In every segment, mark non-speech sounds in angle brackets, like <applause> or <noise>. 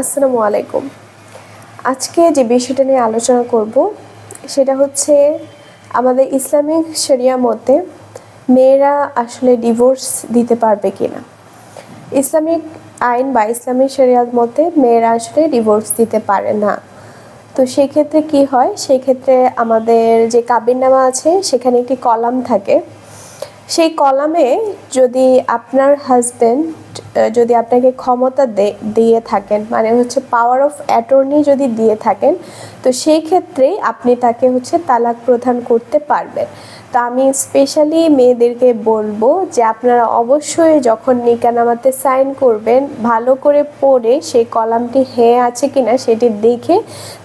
আসসালামু আলাইকুম। আজকে যে বিষয়টা নিয়ে আলোচনা করব, সেটা হচ্ছে আমাদের ইসলামিক শরিয়া মতে মেয়েরা আসলে ডিভোর্স দিতে পারবে কিনা। ইসলামিক আইন বা ইসলামিক শরিয়ার মতে মেয়েরা আসলে ডিভোর্স দিতে পারে না। তো সেক্ষেত্রে কি হয়? সেক্ষেত্রে আমাদের যে কাবিননামা আছে, সেখানে একটি কলাম থাকে। সেই কলামে যদি আপনার হাজবেন্ড যদি আপনাকে ক্ষমতা দিয়ে থাকেন মানে হচ্ছে পাওয়ার অফ অ্যাটর্নি যদি দিয়ে থাকেন, তো সেই ক্ষেত্রেই আপনি তাকে হচ্ছে তালাক প্রদান করতে পারবেন। তো আমি স্পেশালি মেয়েদেরকে বলব যে আপনারা অবশ্যই যখন নিকানামাতে সাইন করবেন, ভালো করে পড়ে সেই কলামটি হ্যাঁ আছে কিনা সেটি দেখে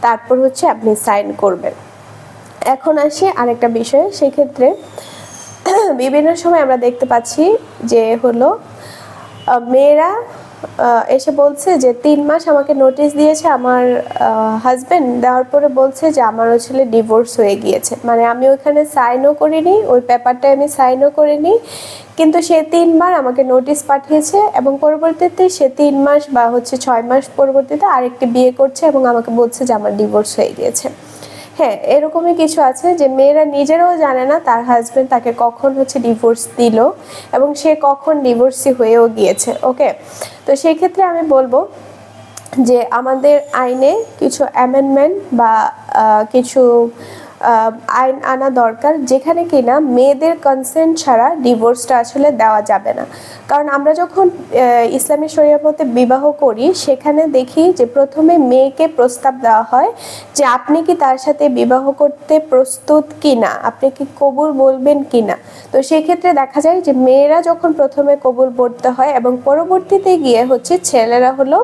তারপর হচ্ছে আপনি সাইন করবেন। এখন আসি আরেকটা বিষয়, সেক্ষেত্রে <clears throat> বিভিন্ন সময় আমরা দেখতে পাচ্ছি যে হলো মেয়েরা এসে বলছে যে, তিন মাস আমাকে নোটিশ দিয়েছে, আমার হাজব্যান্ড দেওয়ার পরে বলছে যে, আমার ছেলে ডিভোর্স হয়ে গিয়েছে। মানে আমি ওইখানে সাইনও করিনি, ওই পেপারটায় আমি সাইনও করিনি, কিন্তু সে তিনবার আমাকে নোটিশ পাঠিয়েছে এবং পরবর্তীতে সে তিন মাস বা হচ্ছে ছয় মাস পরবর্তীতে আরেকটি বিয়ে করছে এবং আমাকে বলছে যে, আমার ডিভোর্স হয়ে গিয়েছে। হ্যাঁ এরকমই কিছু আছে যে মেয়েরা নিজেরাও জানে না তার হাজব্যান্ড তাকে কখন হচ্ছে ডিভোর্স দিল এবং সে কখন ডিভোর্সি হয়েও গিয়েছে ওকে তো সেই ক্ষেত্রে আমি বলব যে আমাদের আইনে কিছু অ্যামেন্ডমেন্ট বা কিছু আইন আনা দরকার। যেখানে কিনা মেয়েদের কনসেন্ট ছাড়া ডিভোর্সটা আসলে দেওয়া যাবে না। কারণ আমরা যখন ইসলামী শরিয়ার মতে বিবাহ করি, সেখানে দেখি যে প্রথমে মেয়েকে প্রস্তাব দেওয়া হয় যে আপনি কি তার সাথে বিবাহ করতে প্রস্তুত কি না আপনি কি কবুল বলবেন কি না তো সেক্ষেত্রে দেখা যায় যে মেয়েরা যখন প্রথমে কবুল বলতে হয় এবং পরবর্তীতে গিয়ে হচ্ছে ছেলেরা হলো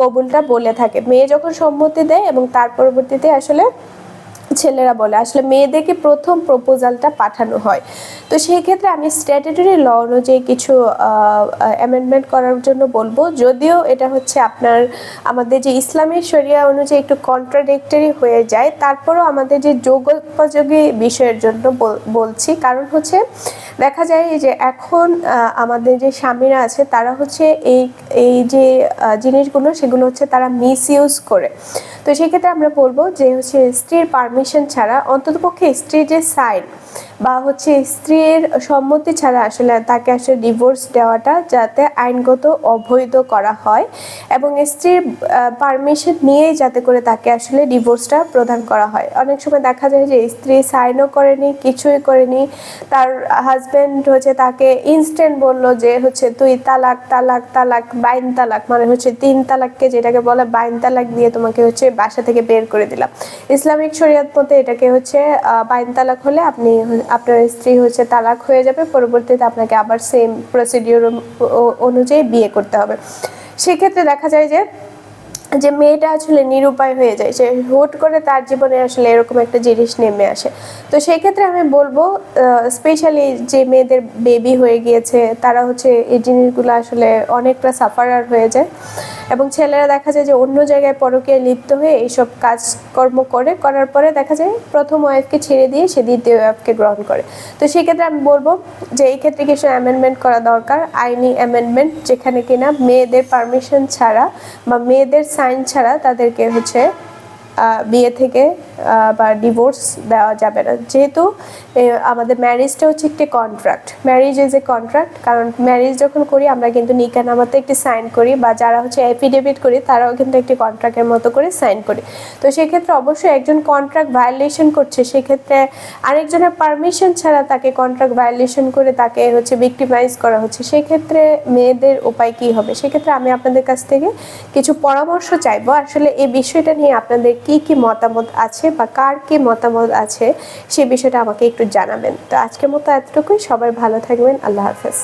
কবুলটা বলে থাকে। মেয়ে যখন সম্মতি দেয় এবং তার পরবর্তীতে আসলে ছেলেরা বলে, আসলে মেয়েদেরকে প্রথম প্রপোজালটা পাঠানো হয়। তো সেই ক্ষেত্রে আমি স্ট্যাটুটরি ল অনুযায়ী কিছু অ্যামেন্ডমেন্ট করার জন্য বলব। যদিও এটা হচ্ছে আপনার, আমাদের যে ইসলামী শরিয়া অনুযায়ী একটু কন্ট্রাডিক্টরি হয়ে যায়, তারপরও আমাদের যে যোগোপযোগী বিষয়ের জন্য বলছি। কারণ হচ্ছে, দেখা যায় যে এখন আমাদের যে স্বামীরা আছে, তারা হচ্ছে এই এই যে জিনিসগুলো, সেগুলো হচ্ছে তারা মিস ইউজ করে। তো সেক্ষেত্রে আমরা বলব যে হচ্ছে স্ত্রীর পারমিশন ছাড়া অন্ততপক্ষে স্ত্রীর যে সাইন বা হচ্ছে স্ত্রীর সম্মতি ছাড়া আসলে তাকে আসলে ডিভোর্স দেওয়াটা যাতে আইনগত অবৈধ করা হয় এবং স্ত্রীর পারমিশন নিয়েই যাতে করে তাকে আসলে ডিভোর্সটা প্রদান করা হয়। অনেক সময় দেখা যায় যে স্ত্রী সাইনও করেনি, কিছুই করেনি, তার হাজব্যান্ড হচ্ছে তাকে ইনস্ট্যান্ট বলল যে হচ্ছে তুই তালাক তালাক তালাক, বাইন তালাক মানে হচ্ছে তিন তালাককে যেটাকে বলে বাইন তালাক দিয়ে তোমাকে হচ্ছে বাসা থেকে বের করে দিলাম। ইসলামিক শরিয়াত মতে এটাকে হচ্ছে বাইন তালাক হলে আপনি আপনার স্ত্রী হচ্ছে তালাক হয়ে যাবে, পরবর্তীতে আপনাকে আবার সেম প্রসিডিওর অনুযায়ী বিয়ে করতে হবে। সেক্ষেত্রে দেখা যায় যে যে মেয়েটা আসলে নিরুপায় হয়ে যায়, সে হুট করে তার জীবনে আসলে এরকম একটা জিনিস নেমে আসে। তো সেই ক্ষেত্রে আমি বলব স্পেশালি যে মেয়েদের বেবি হয়ে গিয়েছে, তারা হচ্ছে এই জিনিসগুলো আসলে অনেকটা সাফারার হয়ে যায়। এবং ছেলেরা দেখা যায় যে অন্য জায়গায় পরকে লিপ্ত হয়ে এইসব কাজকর্ম করে, করার পরে দেখা যায় প্রথম ওয়াইফকে ছেড়ে দিয়ে সে দ্বিতীয় ওয়াইফকে গ্রহণ করে। তো সেক্ষেত্রে আমি বলব যে এই ক্ষেত্রে কিছু অ্যামেন্ডমেন্ট করা দরকার। আইনি অ্যামেন্ডমেন্ট যেখানে কিনা মেয়েদের পারমিশন ছাড়া বা মেয়েদের সাইন ছাড়া তাদেরকে হচ্ছে বিয়ে থেকে বা ডিভোর্স দেওয়া যাবে না। যেহেতু আমাদের ম্যারেজটা হচ্ছে একটি contract marriage is a contract কারণ ম্যারেজ যখন করি, আমরা কিন্তু নিকানামাতে একটি সাইন করি, বা যারা হচ্ছে অ্যাফিডেভিট করি, তারাও কিন্তু একটি কন্ট্রাক্টের মতো করে সাইন করি। তো সেক্ষেত্রে অবশ্যই একজন কন্ট্রাক্ট ভায়োলেশন করছে, সেক্ষেত্রে আরেকজনের পারমিশন ছাড়া তাকে কন্ট্রাক্ট ভায়োলেশন করে তাকে হচ্ছে ভিক্টিমাইজ করা হচ্ছে। সেক্ষেত্রে মেয়েদের উপায় কি হবে? সেক্ষেত্রে আমি আপনাদের কাছ থেকে কিছু পরামর্শ চাইব। আসলে এই বিষয়টা নিয়ে আপনাদের কি কি মতামত আছে বা কার কি মতামত আছে সে বিষয়টা আমাকে একটু জানাবেন। তো আজকের মতো এতটুকুই। সবাই ভালো থাকবেন। আল্লাহ হাফেজ।